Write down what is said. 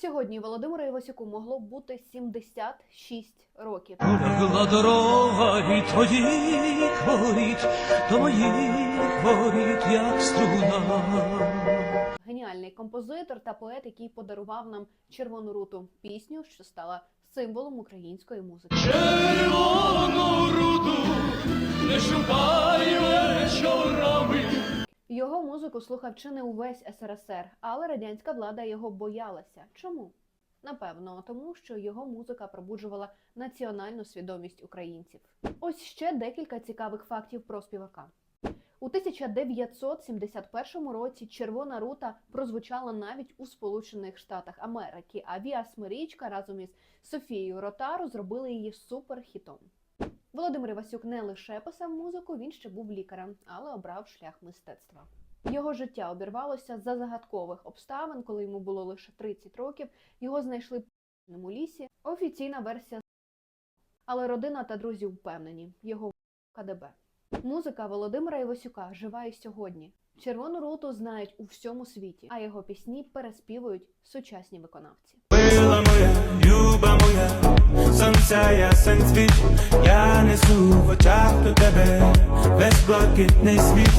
Сьогодні Володимиру Івасюку могло б бути 76 років. Легла дорога від твоїх воріт до моїх воріт, як струна. Геніальний композитор та поет, який подарував нам червону руту пісню, що стала символом української музики. Червону руду музику слухав чи не увесь СРСР, але радянська влада його боялася. Чому? Напевно, тому що його музика пробуджувала національну свідомість українців. Ось ще декілька цікавих фактів про співака. У 1971 році Червона рута прозвучала навіть у Сполучених Штатах Америки, а Віа Смирічка разом із Софією Ротару зробили її суперхітом. Володимир Івасюк не лише писав музику, він ще був лікарем, але обрав шлях мистецтва. Його життя обірвалося за загадкових обставин, коли йому було лише 30 років. Його знайшли в лісі. Офіційна версія, але родина та друзі впевнені, його КДБ. Музика Володимира Івасюка жива і сьогодні. Червону руту знають у всьому світі, а його пісні переспівують сучасні виконавці. Мила моя, люба моя, сонця ясен світ, я несу в очах до тебе, безблакитний світ.